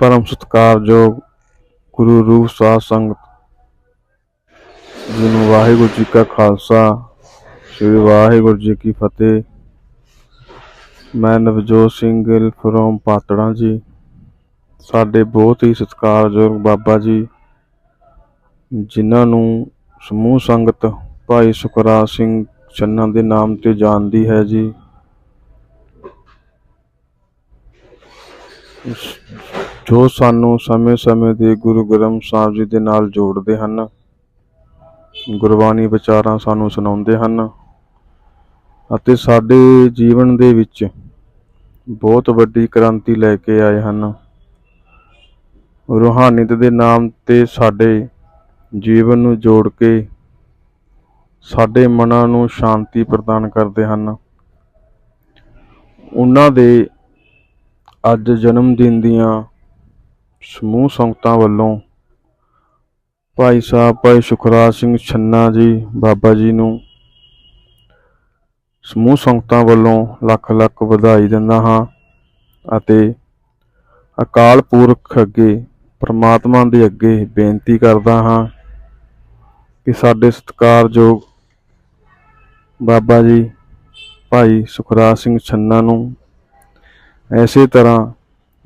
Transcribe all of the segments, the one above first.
ਪਰਮ ਸਤਿਕਾਰਯੋਗ ਗੁਰੂ ਰੂਪ ਸਾਧ ਸੰਗਤ ਜੀ ਨੂੰ ਵਾਹਿਗੁਰੂ ਜੀ ਕਾ ਖਾਲਸਾ, ਸ੍ਰੀ ਵਾਹਿਗੁਰੂ ਜੀ ਕੀ ਫਤਿਹ। ਮੈਂ ਨਵਜੋਤ ਸਿੰਘ ਗਿੱਲ ਫਰੋਮ ਪਾਤੜਾਂ ਜੀ। ਸਾਡੇ ਬਹੁਤ ਹੀ ਸਤਿਕਾਰਯੋਗ ਬਾਬਾ ਜੀ, ਜਿਨ੍ਹਾਂ ਨੂੰ ਸਮੂਹ ਸੰਗਤ ਭਾਈ ਸੁਖਰਾਜ ਸਿੰਘ ਚੰਨਾ ਦੇ ਨਾਮ ਤੇ ਜਾਣਦੀ ਹੈ ਜੀ। ਜੋ ਸਾਨੂੰ ਸਮੇਂ-ਸਮੇਂ ਦੇ ਗੁਰੂ ਗ੍ਰੰਥ ਸਾਹਿਬ ਜੀ ਦੇ ਨਾਲ ਜੋੜਦੇ ਹਨ, ਗੁਰਬਾਣੀ ਵਿਚਾਰਾਂ ਸਾਨੂੰ ਸੁਣਾਉਂਦੇ ਹਨ ਅਤੇ ਸਾਡੇ ਜੀਵਨ ਦੇ ਵਿੱਚ ਬਹੁਤ ਵੱਡੀ ਕ੍ਰਾਂਤੀ ਲੈ ਕੇ ਆਏ ਹਨ। ਰੂਹਾਨੀਅਤ ਦੇ ਨਾਮ ਤੇ ਸਾਡੇ ਜੀਵਨ ਨੂੰ ਜੋੜ ਕੇ ਸਾਡੇ ਮਨਾਂ ਨੂੰ ਸ਼ਾਂਤੀ ਪ੍ਰਦਾਨ ਕਰਦੇ ਹਨ। ਉਹਨਾਂ ਦੇ ਅੱਜ ਜਨਮ ਦਿਨ ਦੀਆਂ ਸਮੂਹ ਸੰਗਤਾਂ ਵੱਲੋਂ ਭਾਈ ਸਾਹਿਬ, ਭਾਈ ਸੁਖਰਾਜ ਸਿੰਘ ਛੰਨਾ ਜੀ, ਬਾਬਾ ਜੀ ਨੂੰ ਸਮੂਹ ਸੰਗਤਾਂ ਵੱਲੋਂ ਲੱਖ ਲੱਖ ਵਧਾਈ ਦਿੰਦਾ ਹਾਂ ਅਤੇ ਅਕਾਲ ਪੁਰਖ ਅੱਗੇ, ਪ੍ਰਮਾਤਮਾ ਦੇ ਅੱਗੇ ਬੇਨਤੀ ਕਰਦਾ ਹਾਂ ਕਿ ਸਾਡੇ ਸਤਿਕਾਰਯੋਗ ਬਾਬਾ ਜੀ, ਭਾਈ ਸੁਖਰਾਜ ਸਿੰਘ ਛੰਨਾ ਨੂੰ ਐਸੇ ਤਰ੍ਹਾਂ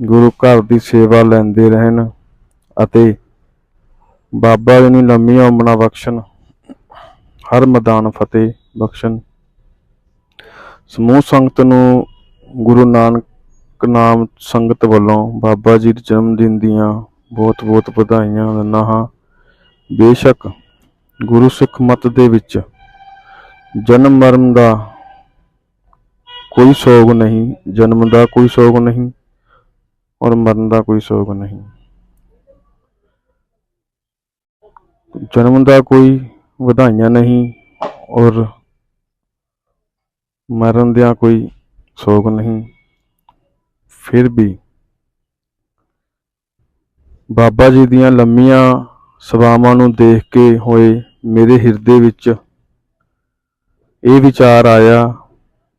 ਗੁਰੂ ਘਰ ਦੀ ਸੇਵਾ ਲੈਂਦੇ ਰਹਿਣ ਅਤੇ ਬਾਬਾ ਜੀ ਨੂੰ ਲੰਮੀਆਂ ਉਮਰਾਂ ਬਖਸ਼ਣ, ਹਰ ਮੈਦਾਨ ਫਤਿਹ ਬਖਸ਼ਣ। ਸਮੂਹ ਸੰਗਤ ਨੂੰ ਗੁਰੂ ਨਾਨਕ ਨਾਮ ਸੰਗਤ ਵੱਲੋਂ ਬਾਬਾ ਜੀ ਦੇ ਜਨਮ ਦਿਨ ਦੀਆਂ ਬਹੁਤ ਬਹੁਤ ਵਧਾਈਆਂ ਦਿੰਦਾ ਹਾਂ। ਬੇਸ਼ੱਕ ਗੁਰੂ ਸਿੱਖ ਮਤ ਦੇ ਵਿੱਚ ਜਨਮ ਮਰਨ ਦਾ ਕੋਈ ਸੋਗ ਨਹੀਂ, ਜਨਮ ਦਾ ਕੋਈ ਸੋਗ ਨਹੀਂ ਔਰ ਮਰਨ ਦਾ ਕੋਈ ਸੋਗ ਨਹੀਂ। ਜਨਮ ਦਾ ਕੋਈ ਵਧਾਈਆਂ ਨਹੀਂ ਔਰ ਮਰਨ ਦਾ ਕੋਈ ਸੋਗ ਨਹੀਂ। ਫਿਰ ਵੀ ਬਾਬਾ ਜੀ ਦੀਆਂ ਲੰਮੀਆਂ ਸਵਾਵਾਂ ਨੂੰ ਦੇਖ ਕੇ ਹੋਏ ਮੇਰੇ ਹਿਰਦੇ ਵਿੱਚ ਇਹ ਵਿਚਾਰ ਆਇਆ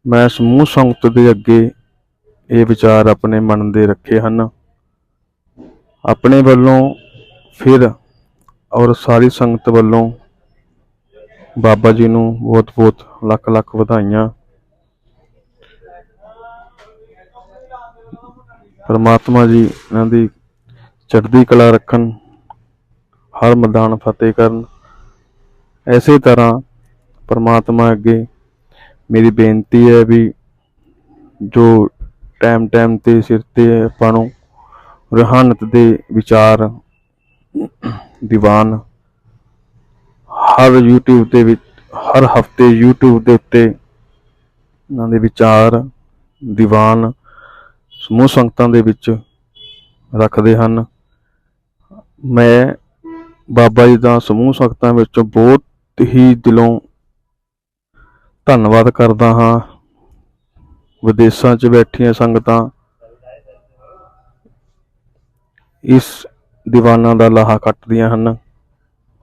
ਮੈਂ ਸਮੂਹ ਸੰਗਤ ਦੇ ਅੱਗੇ ਇਹ ਵਿਚਾਰ ਆਪਣੇ ਮਨ ਦੇ ਰੱਖੇ ਹਨ। ਆਪਣੇ ਵੱਲੋਂ ਫਿਰ ਔਰ ਸਾਰੀ ਸੰਗਤ ਵੱਲੋਂ ਬਾਬਾ ਜੀ ਨੂੰ ਬਹੁਤ ਬਹੁਤ ਲੱਖ ਲੱਖ ਵਧਾਈਆਂ। ਪਰਮਾਤਮਾ ਜੀ ਇਹਨਾਂ ਦੀ ਚੜ੍ਹਦੀ ਕਲਾ ਰੱਖਣ, ਹਰ ਮੈਦਾਨ ਫਤਿਹ ਕਰਨ। ਐਸੇ ਤਰ੍ਹਾਂ ਪਰਮਾਤਮਾ ਅੱਗੇ ਮੇਰੀ ਬੇਨਤੀ ਹੈ ਵੀ ਜੋ ਟਾਈਮ ਟਾਈਮ ਤੇ ਸਿਰ ਤੇ ਆਪਾਂ ਨੂੰ ਰੂਹਾਨਤ ਦੇ ਵਿਚਾਰ ਦੀਵਾਨ ਹਰ YouTube ਦੇ ਵਿੱਚ, ਹਰ ਹਫ਼ਤੇ YouTube ਦੇ ਉੱਤੇ ਇਹਨਾਂ ਦੇ ਵਿਚਾਰ ਦੀਵਾਨ ਸਮੂਹ ਸੰਗਤਾਂ ਦੇ ਵਿੱਚ ਰੱਖਦੇ ਹਨ। ਮੈਂ ਬਾਬਾ ਜੀ ਦਾ ਸਮੂਹ ਸੰਗਤਾਂ ਵਿੱਚੋਂ ਬਹੁਤ ਹੀ ਦਿਲੋਂ ਧੰਨਵਾਦ ਕਰਦਾ ਹਾਂ। ਵਿਦੇਸ਼ਾਂ 'ਚ ਬੈਠੀਆਂ ਸੰਗਤਾਂ, ਇਸ ਦੀਵਾਨਾਂ ਦਾ ਲਾਹਾ ਕੱਟਦੀਆਂ ਹਨ।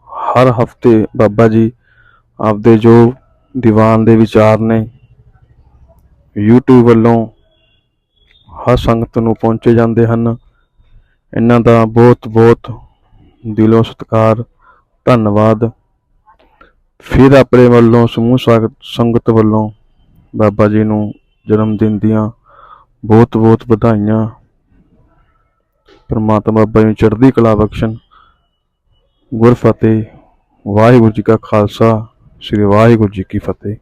ਹਰ ਹਫ਼ਤੇ ਬਾਬਾ ਜੀ ਆਪਦੇ ਜੋ ਦੀਵਾਨ ਦੇ ਵਿਚਾਰ ਨੇ, YouTube ਵੱਲੋਂ ਹਰ ਸੰਗਤ ਨੂੰ ਪਹੁੰਚੇ ਜਾਂਦੇ ਹਨ। ਇਹਨਾਂ ਦਾ ਬਹੁਤ ਬਹੁਤ ਦਿਲੋਂ ਸਤਿਕਾਰ, ਧੰਨਵਾਦ। ਫਿਰ ਆਪਣੇ ਵੱਲੋਂ ਸਮੂਹ ਸਾਗਤ ਸੰਗਤ ਵੱਲੋਂ ਬਾਬਾ ਜੀ ਨੂੰ ਜਨਮ ਦਿਨ ਦੀਆਂ ਬਹੁਤ ਬਹੁਤ ਵਧਾਈਆਂ। ਪਰਮਾਤਮਾ ਬਾਬਾ ਜੀ ਨੂੰ ਚੜ੍ਹਦੀ ਕਲਾ ਬਖਸ਼ਣ। ਗੁਰ ਫਤਿਹ ਵਾਹਿਗੁਰੂ ਜੀ ਕਾ ਖਾਲਸਾ, ਸ੍ਰੀ ਵਾਹਿਗੁਰੂ ਜੀ ਕੀ ਫਤਿਹ।